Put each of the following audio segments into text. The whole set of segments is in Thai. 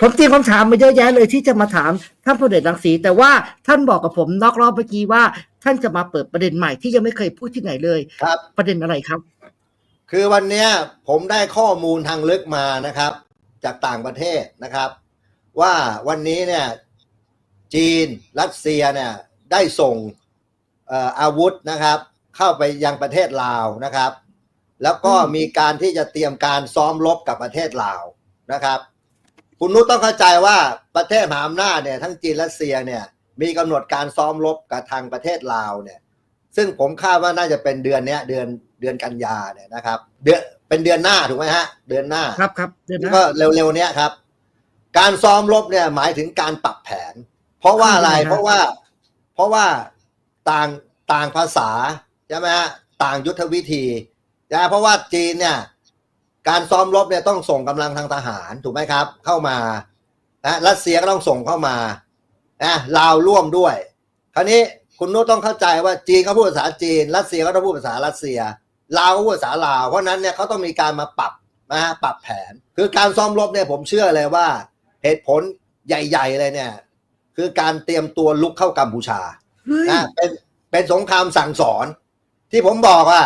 ผมเตรียมคำถามมาเยอะแยะเลยที่จะมาถามท่านพลเอกรังสี แต่ว่าท่านบอกกับผมนอกรอบเมื่อกี้ว่า ท่านจะมาเปิดประเด็นใหม่ที่ยังไม่เคยพูดที่ไหนเลยครับ ประเด็นอะไรครับ คือวันเนี้ยผมได้ข้อมูลทางลึกมานะครับ จากต่างประเทศนะครับ ว่าวันนี้เนี่ยจีนรัสเซียเนี่ยได้ส่งเอ่ออาวุธนะครับ เข้าไปยังประเทศลาวนะครับ แล้วก็อืมมีการที่จะเตรียมการซ้อมรบกับประเทศลาวนะครับ คุณนุชต้องเข้าใจว่าประเทศมหาอำนาจเนี่ยทั้งจีนรัสเซียเนี่ย มีกำหนดการซ้อมรบกับทางประเทศลาวเนี่ย ซึ่งผมคาดว่าน่าจะเป็นเดือนเนี้ยเดือนเดือนกันยาเนี่ยนะครับ เดือนเป็นเดือนหน้าถูกไหมฮะ เดือนหน้าครับครับเดี๋ยวนะก็เร็วๆเนี้ยครับ การซ้อมรบเนี่ยหมายถึงการปรับแผน เพราะว่าอะไรเพราะว่า เพราะว่าต่างต่างภาษาใช่ไหมฮะต่างยุทธวิธีนะเพราะว่าจีนเนี่ย การซ้อมรบเนี่ยต้องส่งกำลังทางทหารถูกไหมครับ เข้ามานะรัสเซียก็ต้องส่งเข้ามานะลาวร่วมด้วย คราวนี้คุณนุชต้องเข้าใจว่าจีนเขาพูดภาษาจีน รัสเซียก็ต้องพูดภาษารัสเซีย ลาวก็พูดภาษาลาว เพราะฉะนั้นเนี่ยเขาต้องมีการมาปรับนะฮะปรับแผน คือการซ้อมรบเนี่ยผมเชื่อเลยว่า เหตุผลใหญ่ๆเลยเนี่ย คือการเตรียมตัวลุกเข้ากัมพูชาเฮ้ยนะเป็นเป็นสงครามสั่งสอน ที่ผมบอกว่า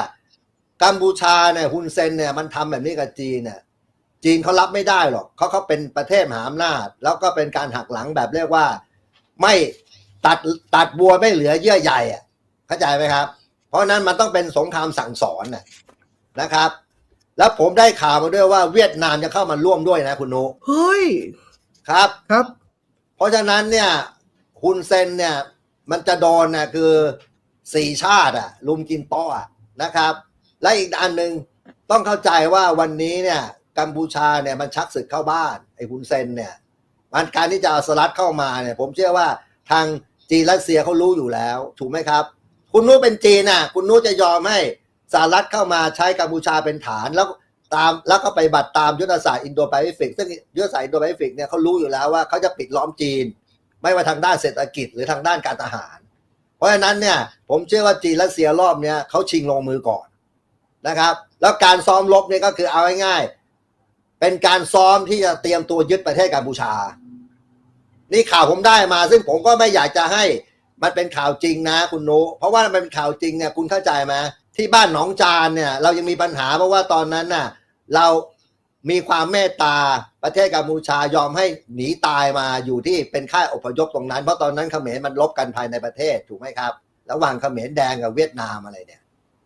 กัมพูชาเนี่ยฮุนเซนเนี่ยมันทำแบบนี้กับจีนเนี่ยจีนเขารับไม่ได้หรอกเขาเขาเป็นประเทศมหาอำนาจ แล้วก็เป็นการหักหลังแบบเรียกว่า ไม่ตัดตัดบัวไม่เหลือเยื่อใยอะเข้าใจไหมครับ เพราะฉะนั้นมันต้องเป็นสงครามสั่งสอนนะนะครับ แล้วผมได้ข่าวมาด้วยว่าเวียดนามจะเข้ามาร่วมด้วยนะคุณนุเฮ้ยครับครับ เพราะฉะนั้นเนี่ยฮุนเซนเนี่ยมันจะโดนนะคือสี่ชาติอะลุมกินโต๊ะอะนะครับ และอีกอันหนึ่งต้องเข้าใจว่าวันนี้เนี่ยกัมพูชาเนี่ยมันชักศึกเข้าบ้านไอ้ฮุนเซนเนี่ยมันการที่จะเอาสลัดเข้ามาเนี่ย ผมเชื่อว่าทางจีนรัสเซียเขารู้อยู่แล้ว ถูกไหมครับ คุณนู้เป็นจีนน่ะ คุณนู้จะยอมให้สหรัฐเข้ามาใช้กัมพูชาเป็นฐานแล้วตามแล้วก็ไปบัตรตามยุทธศาสตร์อินโดแปซิฟิกซึ่งยุทธศาสตร์อินโดแปซิฟิกเนี่ยเขารู้อยู่แล้วว่าเขาจะปิดล้อมจีน ไม่ว่าทางด้านเศรษฐกิจหรือทางด้านการทหาร เพราะฉะนั้นเนี่ยผมเชื่อว่าจีนรัสเซียรอบเนี้ยเขาชิงลงมือก่อน นะครับ แล้วการซ้อมรบเนี่ยก็คือเอาง่ายๆเป็นการซ้อมที่จะเตรียมตัวยึดประเทศกัมพูชา นี่ข่าวผมได้มา ซึ่งผมก็ไม่อยากจะให้มันเป็นข่าวจริงนะ คุณนุเพราะว่ามันเป็นข่าวจริงเนี่ยคุณเข้าใจไหมที่บ้านหนองจานเนี่ย เรายังมีปัญหาเพราะว่าตอนนั้นน่ะ เรามีความเมตตาประเทศกัมพูชายอมให้หนีตายมาอยู่ที่เป็นค่ายอพยพตรงนั้น เพราะตอนนั้นเขมรมันลบกันภายในประเทศถูกไหมครับ ระหว่างเขมรแดงกับเวียดนามอะไรเนี่ย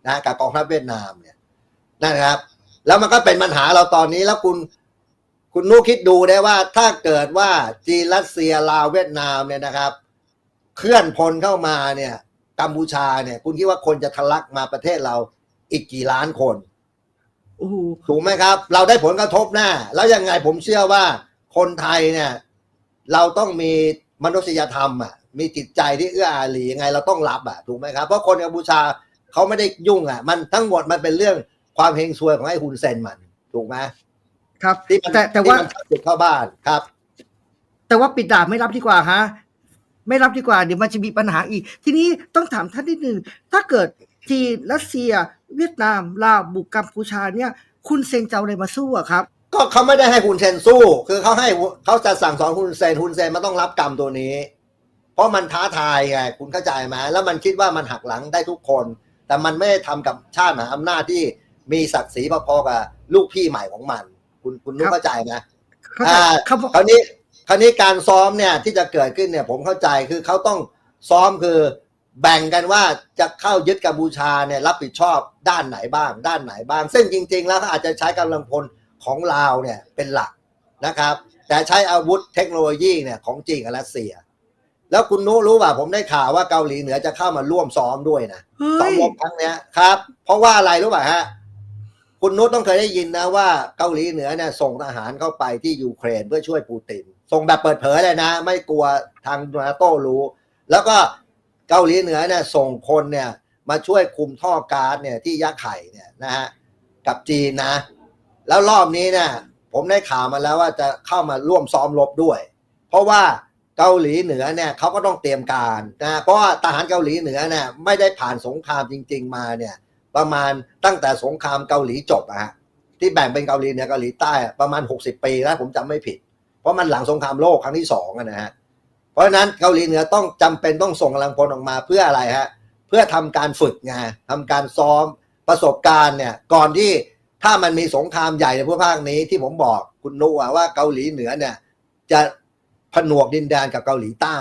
นะกับกองทัพเวียดนามเนี่ยนะครับ แล้วมันก็เป็นปัญหาเราตอนนี้แล้วคุณ คุณนุคิดดูได้ว่าถ้าเกิดว่าจีนรัสเซียลาวเวียดนามเนี่ยนะครับ เคลื่อนพลเข้ามาเนี่ยกัมพูชาเนี่ย คุณคิดว่าคนจะทะลักมาประเทศเราอีกกี่ล้านคนโอ้โหถูกไหมครับ เราได้ผลกระทบแน่แล้วยังไงผมเชื่อว่าคนไทยเนี่ย เราต้องมีมนุษยธรรมอะมีจิตใจที่เอื้ออารียังไงเราต้องรับอะถูกไหมครับ เพราะคนกัมพูชา เขาไม่ได้ยุ่งอะ มันทั้งหมดมันเป็นเรื่องความเฮงซวยของไอ้ฮุนเซนมันถูกไหมครับที่มันแต่แต่ว่าที่มันติดเข้าบ้านครับ แต่ว่าปิดด่าไม่รับดีกว่าฮะไม่รับดีกว่าเดี๋ยวมันจะมีปัญหาอีก ทีนี้ต้องถามท่านนิดนึงถ้าเกิดจีนรัสเซีย เวียดนามลาวบุกกัมพูชาเนี่ย คุณเซนจะเอาอะไรมาสู้อะครับ ก็เขาไม่ได้ให้ฮุนเซนสู้ คือเขาให้เขาจะสั่งสอนฮุนเซนฮุนเซนมันต้องรับกรรมตัวนี้ เพราะมันท้าทายไงคุณเข้าใจไหมแล้วมันคิดว่ามันหักหลังได้ทุกคน แต่มันไม่ได้ทำกับชาติมหาอำนาจที่มีศักดิ์ศรีพอๆกับลูกพี่ใหม่ของมัน คุณคุณนุ้ครับเข้าใจไหมเข้าใจอ่าเขาบอกคราวนี้คราวนี้การซ้อมเนี่ยที่จะเกิดขึ้นเนี่ยผมเข้าใจคือเขาต้องซ้อมคือแบ่งกันว่าจะเข้ายึดกัมพูชาเนี่ยรับผิดชอบด้านไหนบ้าง ด้านไหนบ้าง ซึ่งจริง ๆ แล้วเขาอาจจะใช้กำลังพลของลาวเนี่ยเป็นหลักนะครับ แต่ใช้อาวุธเทคโนโลยีเนี่ยของจีนกับรัสเซีย แล้วคุณนุรู้ป่ะผมได้ข่าวว่าเกาหลีเหนือจะเข้ามาร่วมซ้อมด้วยนะเฮ้ซ้อมยรบครั้งเนี้ยครับ เพราะว่าอะไรรู้ป่ะฮะ คุณนุชต้องเคยได้ยินนะว่าเกาหลีเหนือเนี่ยส่งทหารเข้าไปที่ยูเครนเพื่อช่วยปูติน ส่งแบบเปิดเผยเลยนะ ไม่กลัวทางนาโต้รู้ แล้วก็เกาหลีเหนือเนี่ยส่งคนเนี่ยมาช่วยคุมท่อก๊าซเนี่ยที่ยะไข่เนี่ยนะฮะกับจีนนะ แล้วรอบนี้เนี่ยผมได้ข่าวมาแล้วว่าจะเข้ามาร่วมซ้อมรบด้วย เพราะว่า เกาหลีเหนือเนี่ยเขาก็ต้องเตรียมการนะเพราะว่าทหารเกาหลีเหนือเนี่ยไม่ได้ผ่านสงครามจริง ๆ มาเนี่ยประมาณตั้งแต่สงครามเกาหลีจบอะฮะที่แบ่งเป็นเกาหลีเหนือเกาหลีใต้อะประมาณ 60 ปีแล้วผมจำไม่ผิด เพราะมันหลังสงครามโลกครั้งที่สองอะนะฮะเพราะฉะนั้นเกาหลีเหนือต้องจำเป็นต้องส่งกำลังพลออกมาเพื่ออะไรฮะเพื่อทำการฝึกไงทำการซ้อมประสบการณ์เนี่ยก่อนที่ถ้ามันมีสงครามใหญ่ในภูมิภาคนี้ที่ผมบอกคุณนุว่าเกาหลีเหนือเนี่ยจะ ผนวกดินแดนกับเกาหลีใต้